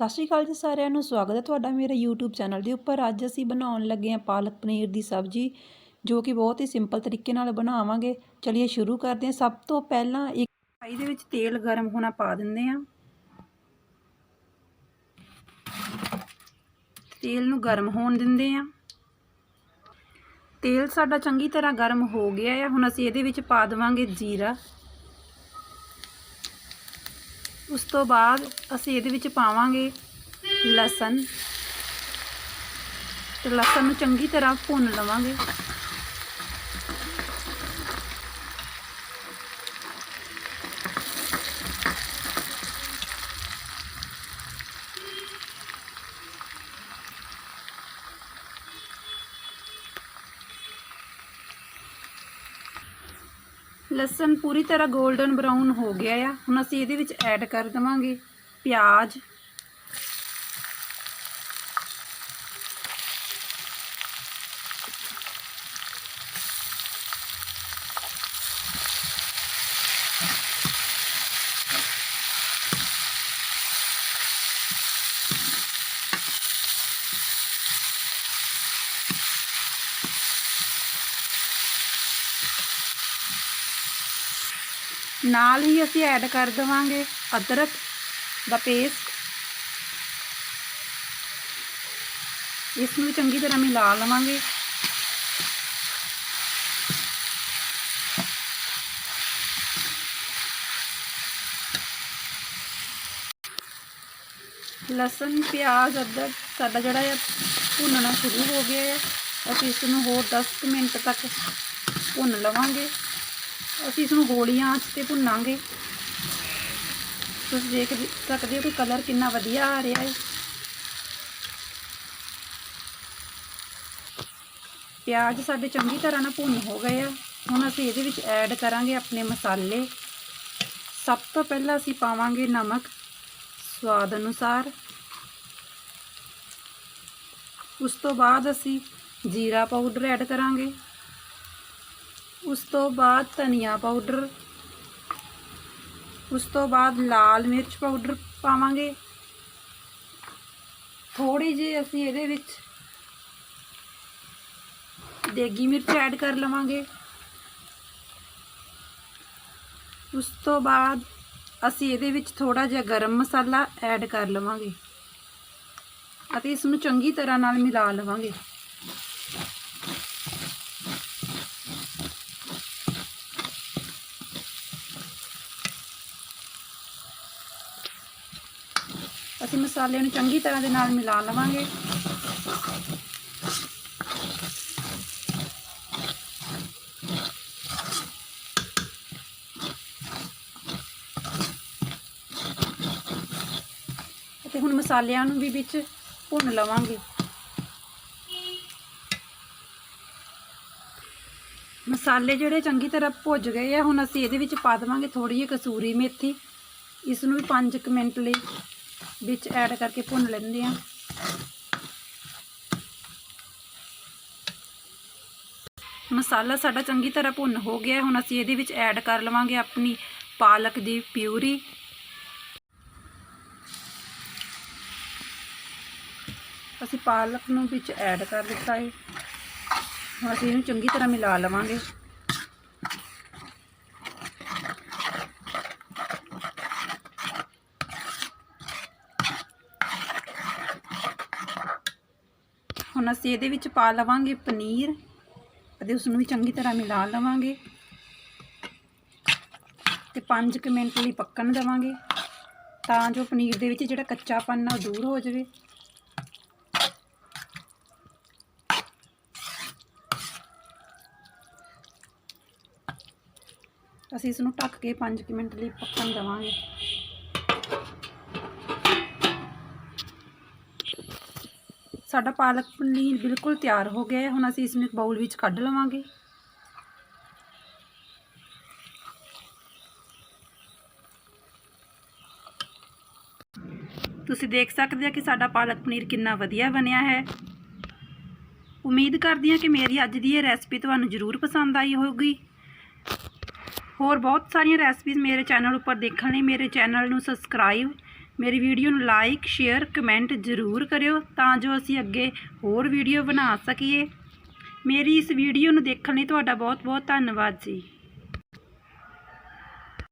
ਸਤਿ ਸ਼੍ਰੀ ਅਕਾਲ ਜੀ ਸਾਰਿਆਂ ਨੂੰ, ਸਵਾਗਤ ਹੈ ਤੁਹਾਡਾ ਮੇਰੇ YouTube ਚੈਨਲ ਦੇ ਉੱਪਰ। ਅੱਜ ਅਸੀਂ ਬਣਾਉਣ ਲੱਗੇ ਹਾਂ ਪਾਲਕ ਪਨੀਰ ਦੀ ਸਬਜ਼ੀ, ਜੋ ਕਿ ਬਹੁਤ ਹੀ ਸਿੰਪਲ ਤਰੀਕੇ ਨਾਲ ਬਣਾਵਾਂਗੇ। ਚਲਿਏ ਸ਼ੁਰੂ ਕਰਦੇ ਹਾਂ। ਸਭ ਤੋਂ ਪਹਿਲਾਂ ਇੱਕ ਕੜਾਹੀ ਦੇ ਵਿੱਚ ਤੇਲ ਗਰਮ ਹੋਣਾ ਪਾ ਦਿੰਦੇ ਹਾਂ। ਤੇਲ ਨੂੰ ਗਰਮ ਹੋਣ ਦਿੰਦੇ ਹਾਂ। ਤੇਲ ਸਾਡਾ ਚੰਗੀ ਤਰ੍ਹਾਂ ਗਰਮ ਹੋ ਗਿਆ ਹੈ ਹੁਣ ਅਸੀਂ ਇਹਦੇ ਵਿੱਚ ਪਾ ਦੇਵਾਂਗੇ ਜੀਰਾ। ਉਸ ਤੋਂ ਬਾਅਦ ਅਸੀਂ ਇਹਦੇ ਵਿੱਚ ਪਾਵਾਂਗੇ ਲਸਣ ਤੇ ਲਸਣ ਨੂੰ ਚੰਗੀ ਤਰ੍ਹਾਂ ਭੁੰਨ ਲਵਾਂਗੇ। ਲਸਣ ਪੂਰੀ ਤਰ੍ਹਾਂ 골ਡਨ ਬਰਾਊਨ ਹੋ ਗਿਆ ਆ। ਹੁਣ ਅਸੀਂ ਇਹਦੇ ਵਿੱਚ ਐਡ ਕਰ ਦਵਾਂਗੇ ਪਿਆਜ਼ ਨਾਲ ਹੀ ਅਸੀਂ ਐਡ ਕਰ ਦਵਾਂਗੇ ਅਦਰਕ ਦਾ ਪੇਸਟ ਇਸ ਨੂੰ ਚੰਗੀ ਤਰ੍ਹਾਂ ਮਿਲਾ ਲਵਾਂਗੇ। ਲਸਣ, ਪਿਆਜ਼, ਅਦਰਕ, ਸਾਡਾ ਜਿਹੜਾ ਹੈ ਭੁੰਨਣਾ ਸ਼ੁਰੂ ਹੋ ਗਿਆ ਹੈ, ਅਸੀਂ ਇਸ ਨੂੰ ਹੋਰ 10 ਮਿੰਟ ਤੱਕ ਭੁੰਨ ਲਵਾਂਗੇ। ਅਸੀਂ ਇਸ ਨੂੰ ਗੋਲੀਆਂ ਆਂਚ ਤੇ ਭੁੰਨਾਂਗੇ। ਤੁਸੀਂ ਦੇਖ ਸਕਦੇ ਹੋ ਕਿ ਕਲਰ ਕਿੰਨਾ ਵਧੀਆ ਆ ਰਿਹਾ ਹੈ। ਪਿਆਜ਼ ਸਾਡੇ ਚੰਗੀ ਤਰ੍ਹਾਂ ਨਾਲ ਭੁੰਨ ਹੋ ਗਏ ਆ। ਹੁਣ ਅਸੀਂ ਇਹਦੇ ਵਿੱਚ ਐਡ ਕਰਾਂਗੇ ਆਪਣੇ ਮਸਾਲੇ। ਸਭ ਤੋਂ ਪਹਿਲਾਂ ਅਸੀਂ ਪਾਵਾਂਗੇ ਨਮਕ ਸਵਾਦ ਅਨੁਸਾਰ। ਉਸ ਤੋਂ ਬਾਅਦ ਅਸੀਂ ਜੀਰਾ ਪਾਊਡਰ ਐਡ ਕਰਾਂਗੇ। ਉਸ ਤੋਂ ਬਾਅਦ ਧਨੀਆ ਪਾਊਡਰ ਉਸ ਤੋਂ ਬਾਅਦ ਲਾਲ ਮਿਰਚ ਪਾਊਡਰ ਪਾਵਾਂਗੇ। ਥੋੜੀ ਜਿਹੀ ਅਸੀਂ ਇਹਦੇ ਵਿੱਚ ਦੇਗੀ ਮਿਰਚ ਐਡ ਕਰ ਲਵਾਂਗੇ। ਉਸ ਤੋਂ ਬਾਅਦ ਅਸੀਂ ਇਹਦੇ ਵਿੱਚ ਥੋੜਾ ਜਿਹਾ ਗਰਮ ਮਸਾਲਾ ਐਡ ਕਰ ਲਵਾਂਗੇ ਅਤੇ ਇਸ ਨੂੰ ਚੰਗੀ ਤਰ੍ਹਾਂ ਨਾਲ ਮਿਲਾ ਲਵਾਂਗੇ। ਅਸੀਂ ਮਸਾਲੇ ਨੂੰ ਚੰਗੀ ਤਰ੍ਹਾਂ ਦੇ ਨਾਲ ਮਿਲਾ ਲਵਾਂਗੇ। ਅਤੇ ਹੁਣ ਮਸਾਲਿਆਂ ਨੂੰ ਵੀ ਵਿੱਚ ਭੁੰਨ ਲਵਾਂਗੇ। ਮਸਾਲੇ ਜਿਹੜੇ ਚੰਗੀ ਤਰ੍ਹਾਂ ਭੁੱਜ ਗਏ ਆ, ਹੁਣ ਅਸੀਂ ਇਹਦੇ ਵਿੱਚ ਪਾ ਦੇਵਾਂਗੇ ਥੋੜੀ ਜਿਹੀ ਕਸੂਰੀ ਮੇਥੀ। ਇਸ ਨੂੰ ਵੀ 5 ਮਿੰਟ ਲਈ ਵਿੱਚ ਐਡ ਕਰਕੇ ਭੁੰਨ ਲੈਂਦੇ ਆ ਮਸਾਲਾ ਸਾਡਾ ਚੰਗੀ ਤਰ੍ਹਾਂ ਭੁੰਨ ਹੋ ਗਿਆ ਹੁਣ ਅਸੀਂ ਇਹਦੇ ਵਿੱਚ ਐਡ ਕਰ ਲਵਾਂਗੇ ਆਪਣੀ ਪਾਲਕ ਦੀ ਪਿਊਰੀ। ਅਸੀਂ ਪਾਲਕ ਨੂੰ ਵਿੱਚ ਐਡ ਕਰ ਦਿੱਤਾ ਹੈ। ਹੁਣ ਅਸੀਂ ਇਹਨੂੰ ਚੰਗੀ ਤਰ੍ਹਾਂ ਮਿਲਾ ਲਵਾਂਗੇ। ਹੁਣ ਅਸੀਂ ਇਹਦੇ ਵਿੱਚ ਪਾ ਲਵਾਂਗੇ ਪਨੀਰ ਅਤੇ ਉਸ ਨੂੰ ਵੀ ਚੰਗੀ ਤਰ੍ਹਾਂ ਮਿਲਾ ਲਵਾਂਗੇ ਤੇ 5 ਮਿੰਟ ਲਈ ਪੱਕਣ ਦੇਵਾਂਗੇ ਤਾਂ ਜੋ ਪਨੀਰ ਦੇ ਵਿੱਚ ਜਿਹੜਾ ਕੱਚਾਪਨ ਆ ਉਹ ਦੂਰ ਹੋ ਜਾਵੇ। ਅਸੀਂ ਇਸ ਨੂੰ ਢੱਕ ਕੇ 5 ਮਿੰਟ ਲਈ ਪੱਕਣ ਦੇਵਾਂਗੇ। ਸਾਡਾ ਪਾਲਕ ਪਨੀਰ ਬਿਲਕੁਲ ਤਿਆਰ ਹੋ ਗਿਆ ਹੈ। ਹੁਣ ਅਸੀਂ ਇਸ ਨੂੰ ਇੱਕ ਬਾਉਲ ਵਿੱਚ ਕੱਢ ਲਵਾਂਗੇ। ਤੁਸੀਂ ਦੇਖ ਸਕਦੇ ਹੋ ਕਿ ਸਾਡਾ ਪਾਲਕ ਪਨੀਰ ਕਿੰਨਾ ਵਧੀਆ ਬਣਿਆ ਹੈ। ਉਮੀਦ ਕਰਦੀ ਹਾਂ ਕਿ ਮੇਰੀ ਅੱਜ ਦੀ ਇਹ ਰੈਸਪੀ ਤੁਹਾਨੂੰ ਜ਼ਰੂਰ ਪਸੰਦ ਆਈ ਹੋਵੇਗੀ ਹੋਰ ਬਹੁਤ ਸਾਰੀਆਂ ਰੈਸਪੀਜ਼ ਮੇਰੇ ਚੈਨਲ ਉੱਪਰ ਦੇਖਣ ਲਈ ਮੇਰੇ ਚੈਨਲ ਨੂੰ ਸਬਸਕ੍ਰਾਈਬ ਮੇਰੀ ਵੀਡੀਓ ਨੂੰ ਲਾਈਕ ਸ਼ੇਅਰ ਕਮੈਂਟ ਜ਼ਰੂਰ ਕਰਿਓ ਤਾਂ ਜੋ ਅਸੀਂ ਅੱਗੇ ਹੋਰ ਵੀਡੀਓ ਬਣਾ ਸਕੀਏ। ਮੇਰੀ ਇਸ ਵੀਡੀਓ ਨੂੰ ਦੇਖਣ ਲਈ ਤੁਹਾਡਾ ਬਹੁਤ ਬਹੁਤ ਧੰਨਵਾਦ ਜੀ।